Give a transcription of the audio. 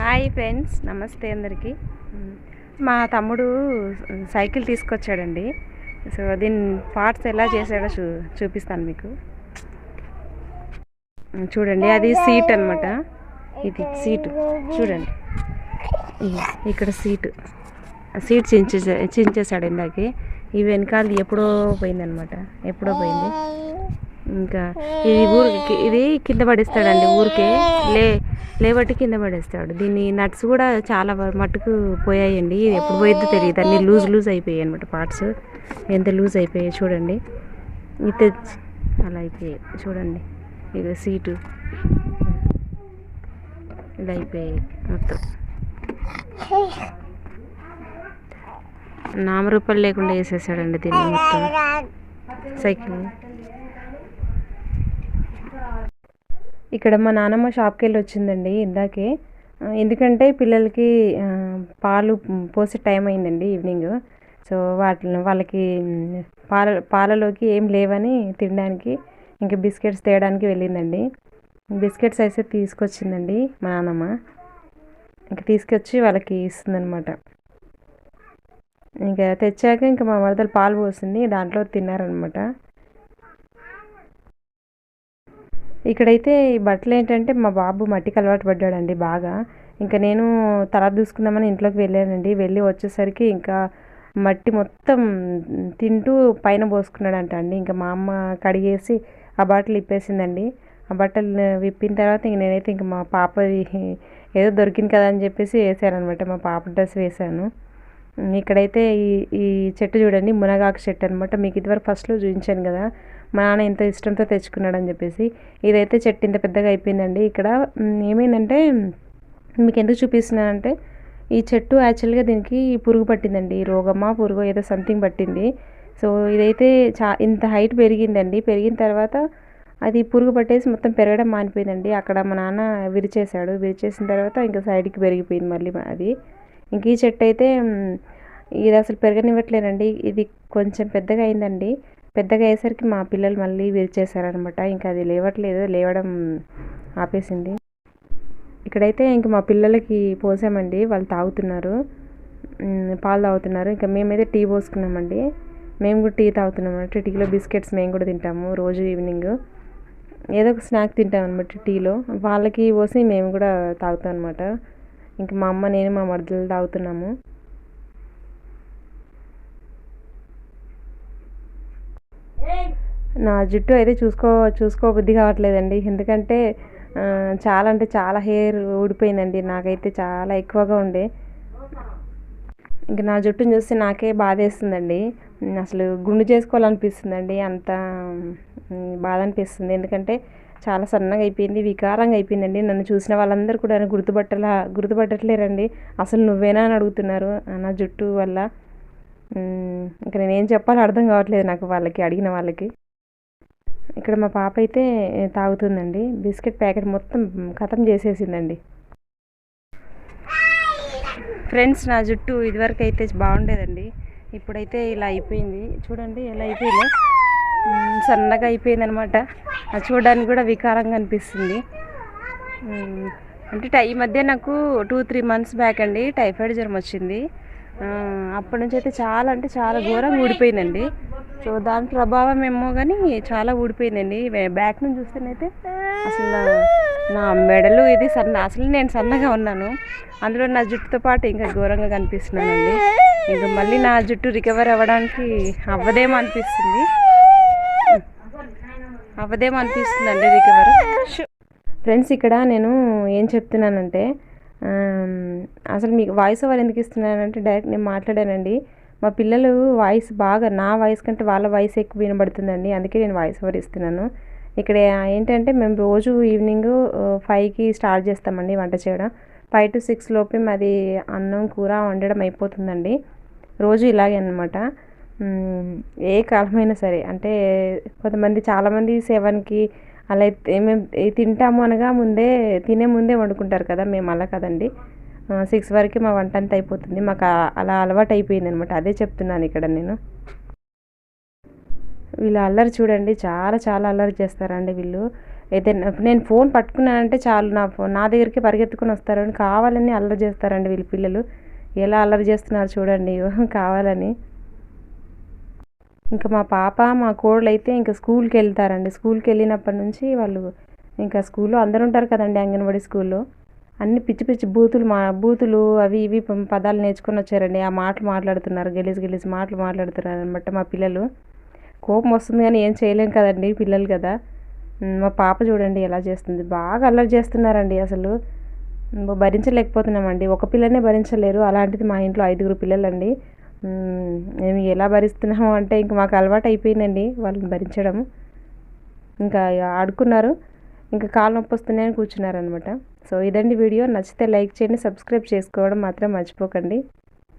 Hi friends నమస్తే అందరికీ. మా తమ్ముడు సైకిల్ తీసుకొచ్చాడండి. సో దీని పార్ట్స్ ఎలా చేశాడో చూ చూపిస్తాను మీకు. చూడండి అది సీట్ అన్నమాట. ఇది సీటు. చూడండి. ఇక్కడ సీటు. సీట్ చించేసా చించేసాడు ఇందాకే. ఈ వెనకాల ఎప్పుడో పోయిందనమాట ఎప్పుడో పోయింది. ఇంకా ఇది ఊరికి ఇది కింద పడిస్తాడండి ఊరికే. లే లేబట్టి కింద పడేస్తాడు. దీన్ని నట్స్ కూడా చాలా మటుకు మట్టుకు పోయాయండి. ఇది ఎప్పుడు పోయిద్దో తెలియదు. అన్ని లూజ్ లూజ్ అయిపోయాయి అనమాట పార్ట్స్. ఎంత లూజ్ అయిపోయాయి చూడండి. ఇది అలా అయిపోయాయి. చూడండి. ఇది సీటు. ఇలా అయిపోయాయి మొత్తం. నామరూపాలు లేకుండా వేసేసాడండి దీన్ని మొత్తం. సైకిల్. ఇక్కడ మా నాన్నమ్మ షాప్కి వెళ్ళి వచ్చిందండి ఇందాకే ఎందుకంటే పిల్లలకి పాలు పోసే టైం అయిందండి ఈవినింగ్. సో వాటిని వాళ్ళకి పాల పాలలోకి ఏం లేవని తినడానికి ఇంకా బిస్కెట్స్ తేయడానికి వెళ్ళిందండి. బిస్కెట్స్ అయితే తీసుకొచ్చిందండి మా నాన్నమ్మ ఇంకా తీసుకొచ్చి వాళ్ళకి ఇస్తుందన్నమాట. ఇంకా తెచ్చాక ఇంకా మా వరదలు పాలు పోసింది దాంట్లో తిన్నారనమాట ఇక్కడైతే ఈ బట్టలు ఏంటంటే మా బాబు మట్టికి అలవాటు పడ్డాడండి బాగా. ఇంకా నేను తల దూసుకుందామని ఇంట్లోకి వెళ్ళానండి. వెళ్ళి వచ్చేసరికి ఇంకా మట్టి మొత్తం తింటూ పైన పోసుకున్నాడంట అండి. ఇంకా మా అమ్మ కడిగేసి ఆ బట్టలు ఇప్పేసిందండి. ఆ బట్టలు విప్పిన తర్వాత ఇంక నేనైతే ఇంక మా పాపది ఏదో దొరికింది కదా అని చెప్పేసి వేసాను అనమాట మా పాప డ్రెస్ వేసాను. ఇక్కడైతే ఈ ఈ చెట్టు చూడండి మునగాకు చెట్టు అనమాట మీకు ఇదివరకు ఫస్ట్లో చూపించాను కదా. మా నాన్న ఎంత ఇష్టంతో తెచ్చుకున్నాడని చెప్పేసి. ఇదైతే చెట్టు ఇంత పెద్దగా అయిపోయిందండి. ఇక్కడ ఏమైందంటే మీకు ఎందుకు చూపిస్తున్నానంటే ఈ చెట్టు యాక్చువల్గా దీనికి పురుగు పట్టిందండి. రోగమా పురుగు ఏదో సంథింగ్ పట్టింది. సో ఇదైతే చా ఇంత హైట్ పెరిగిందండి. పెరిగిన తర్వాత అది పురుగు పట్టేసి మొత్తం పెరగడం మానిపోయిందండి. అక్కడ మా నాన్న విరిచేశాడు. విరిచేసిన తర్వాత ఇంకా సైడ్కి పెరిగిపోయింది మళ్ళీ అది. ఇంక ఈ చెట్టు అయితే ఇది అసలు పెరగనివ్వట్లేదండి. ఇది కొంచెం పెద్దగా అయిందండి. పెద్దగా అయ్యేసరికి మా పిల్లలు మళ్ళీ విరిచేశారనమాట. ఇంకా అది లేవట్లేదు లేవడం ఆపేసింది. ఇక్కడైతే ఇంక మా పిల్లలకి పోసామండి వాళ్ళు తాగుతున్నారు. పాలు తాగుతున్నారు. ఇంకా మేమైతే టీ పోసుకున్నామండి. మేము కూడా టీ తాగుతున్నాం టీలో బిస్కెట్స్ మేము కూడా తింటాము రోజు ఈవినింగ్. ఏదో ఒక స్నాక్ తింటాం అనమాట టీలో. వాళ్ళకి పోసి మేము కూడా తాగుతాం అనమాట ఇంక మా అమ్మ నేను మా మరదలు తాగుతున్నాము. నా జుట్టు అయితే చూసుకో చూసుకో బుద్ధి కావట్లేదండి. ఎందుకంటే చాలా అంటే చాలా హెయిర్ ఊడిపోయిందండి. నాకైతే చాలా ఎక్కువగా ఉండే. ఇంక నా జుట్టును చూస్తే నాకే బాధేస్తుందండి. అసలు గుండు చేసుకోవాలనిపిస్తుందండి. అంత బాధ అనిపిస్తుంది ఎందుకంటే చాలా సన్నగా అయిపోయింది వికారంగా అయిపోయిందండి. నన్ను చూసిన వాళ్ళందరూ కూడా గుర్తుపట్టలా గుర్తుపట్టట్లేరండి. అసలు నువ్వేనా అని అడుగుతున్నారు నా జుట్టు వల్ల. ఇంకా నేనేం చెప్పాలో అర్థం కావట్లేదు నాకు వాళ్ళకి అడిగిన వాళ్ళకి. ఇక్కడ మా పాప అయితే తాగుతుందండి. బిస్కెట్ ప్యాకెట్ మొత్తం ఖతం చేసేసిందండి. ఫ్రెండ్స్ నా జుట్టు ఇదివరకు అయితే బాగుండేదండి. ఇప్పుడైతే ఇలా అయిపోయింది. చూడండి ఎలా అయిపోయిందో. సన్నగా అయిపోయింది అనమాట అది చూడడానికి కూడా వికారంగా అనిపిస్తుంది. అంటే టై- ఈ మధ్య నాకు టూ త్రీ మంత్స్ బ్యాక్ అండి టైఫాయిడ్ జ్వరం వచ్చింది. అప్పటి నుంచి అయితే చాలా అంటే చాలా ఘోరంగా ఊడిపోయిందండి. సో దాని ప్రభావం ఏమో కానీ చాలా ఊడిపోయిందండి. బ్యాక్ నుంచి చూస్తేనైతే అసలు నా- మెడలు ఇది సన్న అసలు నేను సన్నగా ఉన్నాను. అందులో నా జుట్టుతో పాటు ఇంకా ఘోరంగా కనిపిస్తున్నానండి. ఇంకా మళ్ళీ నా జుట్టు రికవర్ అవ్వడానికి అవ్వదేమో అనిపిస్తుంది. అవ్వదేమో అనిపిస్తుందండి రికవర్ ఫ్రెండ్స్ ఇక్కడ నేను ఏం చెప్తున్నానంటే అసలు మీకు వాయిస్ ఓవర్ ఎందుకు ఇస్తున్నానంటే డైరెక్ట్ నేను మాట్లాడానండి. మా పిల్లలు వాయిస్ బాగా నా వాయిస్ కంటే వాళ్ళ వాయిస్ ఎక్కువ వినబడుతుందండి. అందుకే నేను వాయిస్ ఓవర్ ఇస్తున్నాను. ఇక్కడ ఏంటంటే మేము రోజు ఈవినింగ్ ఫైవ్కి స్టార్ట్ చేస్తామండి వంట చేయడం. ఫైవ్ టు సిక్స్ లోపే మాది అన్నం కూర వండడం అయిపోతుందండి. రోజు ఇలాగే అనమాట ఏ కాలమైనా సరే అంటే కొంతమంది చాలామంది సెవెన్కి అలా మేము తింటాము అనగా ముందే తినే ముందే వండుకుంటారు కదా మేము అలా కదండి. సిక్స్ వరకు మా వంట అంతా అయిపోతుంది. మాకు అలా అలవాటు అయిపోయింది అనమాట అదే చెప్తున్నాను ఇక్కడ నేను. వీళ్ళు అల్లరి చూడండి చాలా చాలా అల్లరి చేస్తారండి వీళ్ళు. అయితే నేను ఫోన్ పట్టుకున్నానంటే చాలు నా ఫోన్ నా దగ్గరికి పరిగెత్తుకుని వస్తారని కావాలని అల్లరి చేస్తారండి వీళ్ళు పిల్లలు. ఎలా అల్లరి చేస్తున్నారు చూడండి కావాలని. ఇంకా మా పాప మా కోడలు అయితే ఇంకా స్కూల్కి వెళ్తారండి. స్కూల్కి వెళ్ళినప్పటి నుంచి వాళ్ళు ఇంకా స్కూల్లో అందరు ఉంటారు కదండి అంగన్వాడీ స్కూల్లో. అన్ని పిచ్చి పిచ్చి బూతులు మా బూతులు అవి ఇవి పదాలు నేర్చుకుని వచ్చారండి. ఆ మాటలు మాట్లాడుతున్నారు గెలిసి గెలిసి మాటలు మాట్లాడుతున్నారు అనమాట మా పిల్లలు. కోపం వస్తుంది కానీ ఏం చేయలేం కదండి పిల్లలు కదా. మా పాప చూడండి ఎలా చేస్తుంది. బాగా అల్లరి చేస్తున్నారండి అసలు. భరించలేకపోతున్నామండి. ఒక పిల్లనే భరించలేరు. అలాంటిది మా ఇంట్లో ఐదుగురు పిల్లలండి. మేము. ఎలా భరిస్తున్నాము అంటే ఇంక మాకు అలవాటు అయిపోయిందండి వాళ్ళని భరించడం ఇంకా ఆడుకున్నారు. ఇంకా కాలు నొప్పి వస్తున్నాయని కూర్చున్నారనమాట సో ఇదండి వీడియో. నచ్చితే లైక్ చేయండి సబ్స్క్రైబ్ చేసుకోవడం మాత్రం మర్చిపోకండి.